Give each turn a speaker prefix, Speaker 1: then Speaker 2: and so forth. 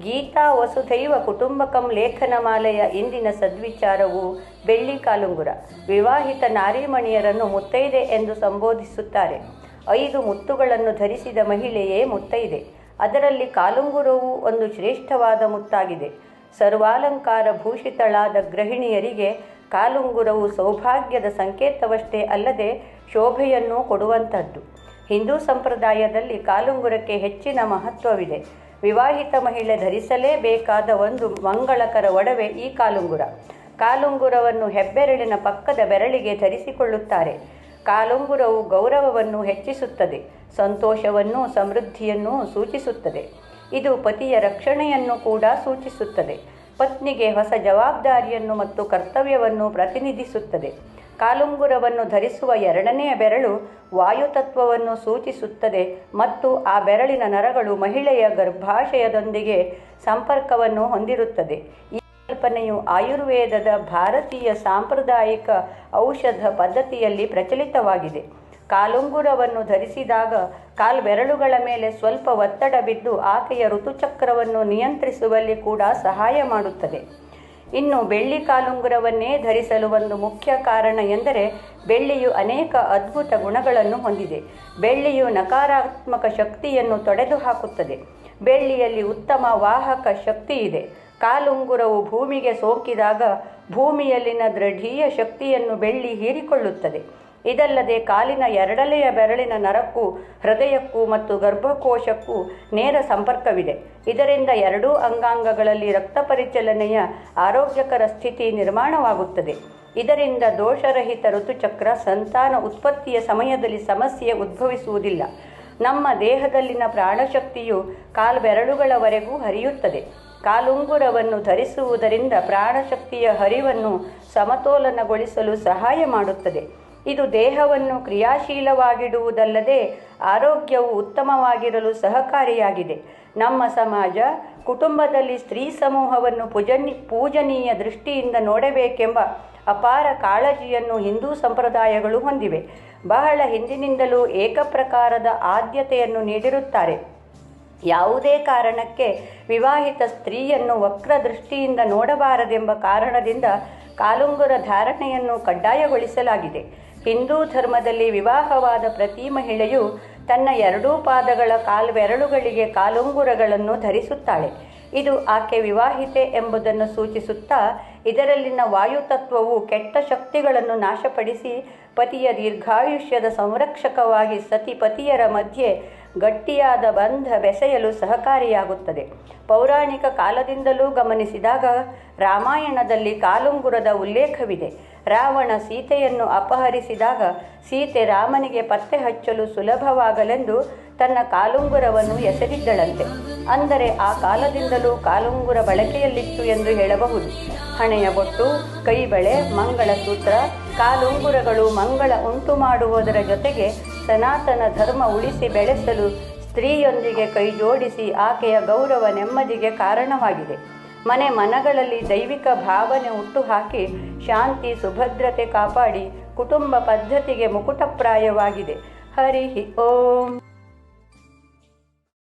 Speaker 1: ಗೀತಾ ವಸುಧೈವ ಕುಟುಂಬಕಂ ಲೇಖನಮಾಲೆಯ ಇಂದಿನ ಸದ್ವಿಚಾರವು ಬೆಳ್ಳಿ ಕಾಲುಂಗುರ. ವಿವಾಹಿತ ನಾರಿಮಣಿಯರನ್ನು ಮುತ್ತೈದೆ ಎಂದು ಸಂಬೋಧಿಸುತ್ತಾರೆ. ಐದು ಮುತ್ತುಗಳನ್ನು ಧರಿಸಿದ ಮಹಿಳೆಯೇ ಮುತ್ತೈದೆ. ಅದರಲ್ಲಿ ಕಾಲುಂಗುರವು ಒಂದು ಶ್ರೇಷ್ಠವಾದ ಮುತ್ತಾಗಿದೆ. ಸರ್ವಾಲಂಕಾರ ಭೂಷಿತಳಾದ ಗೃಹಿಣಿಯರಿಗೆ ಕಾಲುಂಗುರವು ಸೌಭಾಗ್ಯದ ಸಂಕೇತವಷ್ಟೇ ಅಲ್ಲದೆ ಶೋಭೆಯನ್ನು ಕೊಡುವಂಥದ್ದು. ಹಿಂದೂ ಸಂಪ್ರದಾಯದಲ್ಲಿ ಕಾಲುಂಗುರಕ್ಕೆ ಹೆಚ್ಚಿನ ಮಹತ್ವವಿದೆ. ವಿವಾಹಿತ ಮಹಿಳೆ ಧರಿಸಲೇಬೇಕಾದ ಒಂದು ಮಂಗಳಕರ ಒಡವೆ ಈ ಕಾಲುಂಗುರ. ಕಾಲುಂಗುರವನ್ನು ಹೆಬ್ಬೆರಳಿನ ಪಕ್ಕದ ಬೆರಳಿಗೆ ಧರಿಸಿಕೊಳ್ಳುತ್ತಾರೆ. ಕಾಲುಂಗುರವು ಗೌರವವನ್ನು ಹೆಚ್ಚಿಸುತ್ತದೆ, ಸಂತೋಷವನ್ನು ಸಮೃದ್ಧಿಯನ್ನು ಸೂಚಿಸುತ್ತದೆ. ಇದು ಪತಿಯ ರಕ್ಷಣೆಯನ್ನು ಕೂಡ ಸೂಚಿಸುತ್ತದೆ. ಪತ್ನಿಗೆ ಹೊಸ ಜವಾಬ್ದಾರಿಯನ್ನು ಮತ್ತು ಕರ್ತವ್ಯವನ್ನು ಪ್ರತಿನಿಧಿಸುತ್ತದೆ. ಕಾಲುಂಗುರವನ್ನು ಧರಿಸುವ ಎರಡನೆಯ ಬೆರಳು ವಾಯುತತ್ವವನ್ನು ಸೂಚಿಸುತ್ತದೆ ಮತ್ತು ಆ ಬೆರಳಿನ ನರಗಳು ಮಹಿಳೆಯ ಗರ್ಭಾಶಯದೊಂದಿಗೆ ಸಂಪರ್ಕವನ್ನು ಹೊಂದಿರುತ್ತದೆ. ಈ ಕಲ್ಪನೆಯು ಆಯುರ್ವೇದದ ಭಾರತೀಯ ಸಾಂಪ್ರದಾಯಿಕ ಔಷಧ ಪದ್ಧತಿಯಲ್ಲಿ ಪ್ರಚಲಿತವಾಗಿದೆ. ಕಾಲುಂಗುರವನ್ನು ಧರಿಸಿದಾಗ ಕಾಲ್ಬೆರಳುಗಳ ಮೇಲೆ ಸ್ವಲ್ಪ ಒತ್ತಡ ಬಿದ್ದು ಆಕೆಯ ಋತುಚಕ್ರವನ್ನು ನಿಯಂತ್ರಿಸುವಲ್ಲಿ ಕೂಡ ಸಹಾಯ ಮಾಡುತ್ತದೆ. ಇನ್ನು ಬೆಳ್ಳಿ ಕಾಲುಂಗುರವನ್ನೇ ಧರಿಸಲು ಒಂದು ಮುಖ್ಯ ಕಾರಣ ಎಂದರೆ ಬೆಳ್ಳಿಯು ಅನೇಕ ಅದ್ಭುತ ಗುಣಗಳನ್ನು ಹೊಂದಿದೆ. ಬೆಳ್ಳಿಯು ನಕಾರಾತ್ಮಕ ಶಕ್ತಿಯನ್ನು ತೊಡೆದುಹಾಕುತ್ತದೆ ಬೆಳ್ಳಿಯಲ್ಲಿ ಉತ್ತಮ ವಾಹಕ ಶಕ್ತಿ ಇದೆ. ಕಾಲುಂಗುರವು ಭೂಮಿಗೆ ಸೋಕಿದಾಗ ಭೂಮಿಯಲ್ಲಿನ ದೃಢೀಯ ಶಕ್ತಿಯನ್ನು ಬೆಳ್ಳಿ ಹೀರಿಕೊಳ್ಳುತ್ತದೆ. ಇದಲ್ಲದೆ ಕಾಲಿನ ಎರಡಲೆಯ ಬೆರಳಿನ ನರಕ್ಕೂ, ಹೃದಯಕ್ಕೂ ಮತ್ತು ಗರ್ಭಕೋಶಕ್ಕೂ ನೇರ ಸಂಪರ್ಕವಿದೆ. ಇದರಿಂದ ಎರಡೂ ಅಂಗಾಂಗಗಳಲ್ಲಿ ರಕ್ತ ಪರಿಚಲನೆಯ ಆರೋಗ್ಯಕರ ಸ್ಥಿತಿ ನಿರ್ಮಾಣವಾಗುತ್ತದೆ. ಇದರಿಂದ ದೋಷರಹಿತ ಋತುಚಕ್ರ ಸಂತಾನ ಉತ್ಪತ್ತಿಯ ಸಮಯದಲ್ಲಿ ಸಮಸ್ಯೆ ಉದ್ಭವಿಸುವುದಿಲ್ಲ. ನಮ್ಮ ದೇಹದಲ್ಲಿನ ಪ್ರಾಣಶಕ್ತಿಯು ಕಾಲ್ಬೆರಳುಗಳವರೆಗೂ ಹರಿಯುತ್ತದೆ. ಕಾಲುಂಗುರವನ್ನು ಧರಿಸುವುದರಿಂದ ಪ್ರಾಣಶಕ್ತಿಯ ಹರಿವನ್ನು ಸಮತೋಲನಗೊಳಿಸಲು ಸಹಾಯ ಮಾಡುತ್ತದೆ. ಇದು ದೇಹವನ್ನು ಕ್ರಿಯಾಶೀಲವಾಗಿಡುವುದಲ್ಲದೆ ಆರೋಗ್ಯವು ಉತ್ತಮವಾಗಿರಲು ಸಹಕಾರಿಯಾಗಿದೆ. ನಮ್ಮ ಸಮಾಜ ಕುಟುಂಬದಲ್ಲಿ ಸ್ತ್ರೀ ಸಮೂಹವನ್ನು ಪೂಜನಿ, ಪೂಜನೀಯ ದೃಷ್ಟಿಯಿಂದ ನೋಡಬೇಕೆಂಬ ಅಪಾರ ಕಾಳಜಿಯನ್ನು ಹಿಂದೂ ಸಂಪ್ರದಾಯಗಳು ಹೊಂದಿವೆ. ಬಹಳ ಹಿಂದಿನಿಂದಲೂ ಏಕಪ್ರಕಾರದ ಆದ್ಯತೆಯನ್ನು ನೀಡಿರುತ್ತಾರೆ. ಯಾವುದೇ ಕಾರಣಕ್ಕೆ ವಿವಾಹಿತ ಸ್ತ್ರೀಯನ್ನು ವಕ್ರ ದೃಷ್ಟಿಯಿಂದ ನೋಡಬಾರದೆಂಬ ಕಾರಣದಿಂದ ಕಾಲುಂಗುರ ಧಾರಣೆಯನ್ನು ಕಡ್ಡಾಯಗೊಳಿಸಲಾಗಿದೆ. ಹಿಂದೂ ಧರ್ಮದಲ್ಲಿ ವಿವಾಹವಾದ ಪ್ರತಿ ಮಹಿಳೆಯು ತನ್ನ ಎರಡೂ ಪಾದಗಳ ಕಾಲ್ವೆರಳುಗಳಿಗೆ ಕಾಲುಂಗುರಗಳನ್ನು ಧರಿಸುತ್ತಾಳೆ. ಇದು ಆಕೆ ವಿವಾಹಿತೆ ಎಂಬುದನ್ನು ಸೂಚಿಸುತ್ತಾ ಇದರಲ್ಲಿನ ವಾಯುತತ್ವವು ಕೆಟ್ಟ ಶಕ್ತಿಗಳನ್ನು ನಾಶಪಡಿಸಿ ಪತಿಯ ದೀರ್ಘಾಯುಷ್ಯದ ಸಂರಕ್ಷಕವಾಗಿ ಸತಿ ಪತಿಯರ ಮಧ್ಯೆ ಗಟ್ಟಿಯಾದ ಬಂಧ ಬೆಸೆಯಲು ಸಹಕಾರಿಯಾಗುತ್ತದೆ. ಪೌರಾಣಿಕ ಕಾಲದಿಂದಲೂ ಗಮನಿಸಿದಾಗ ರಾಮಾಯಣದಲ್ಲಿ ಕಾಲುಂಗುರದ ಉಲ್ಲೇಖವಿದೆ. ರಾವಣ ಸೀತೆಯನ್ನು ಅಪಹರಿಸಿದಾಗ ಸೀತೆ ರಾಮನಿಗೆ ಪತ್ತೆ ಹಚ್ಚಲು ಸುಲಭವಾಗಲೆಂದು ತನ್ನ ಕಾಲುಂಗುರವನ್ನು ಎಸೆದಿದ್ದಳಂತೆ ಅಂದರೆ ಆ ಕಾಲದಿಂದಲೂ ಕಾಲುಂಗುರ ಬಳಕೆಯಲ್ಲಿತ್ತು ಎಂದು ಹೇಳಬಹುದು. ಹಣೆಯ ಬೊಟ್ಟು, ಕೈಬಳೆ ಮಂಗಳಸೂತ್ರ ಕಾಲುಂಗುರಗಳು ಮಂಗಳ ಉಂಟು ಮಾಡುವುದರ ಜೊತೆಗೆ ಸನಾತನ ಧರ್ಮ ಉಳಿಸಿ ಬೆಳೆಸಲು ಸ್ತ್ರೀಯೊಂದಿಗೆ ಕೈ ಜೋಡಿಸಿ ಆಕೆಯ ಗೌರವ ನೆಮ್ಮದಿಗೆ ಕಾರಣವಾಗಿದೆ. ಮನೆ ಮನಗಳಲ್ಲಿ ದೈವಿಕ ಭಾವನೆ ಹುಟ್ಟುಹಾಕಿ ಶಾಂತಿ, ಸುಭದ್ರತೆ ಕಾಪಾಡಿ ಕುಟುಂಬ ಪದ್ಧತಿಗೆ ಮುಕುಟಪ್ರಾಯವಾಗಿದೆ. ಹರಿ ಓಂ.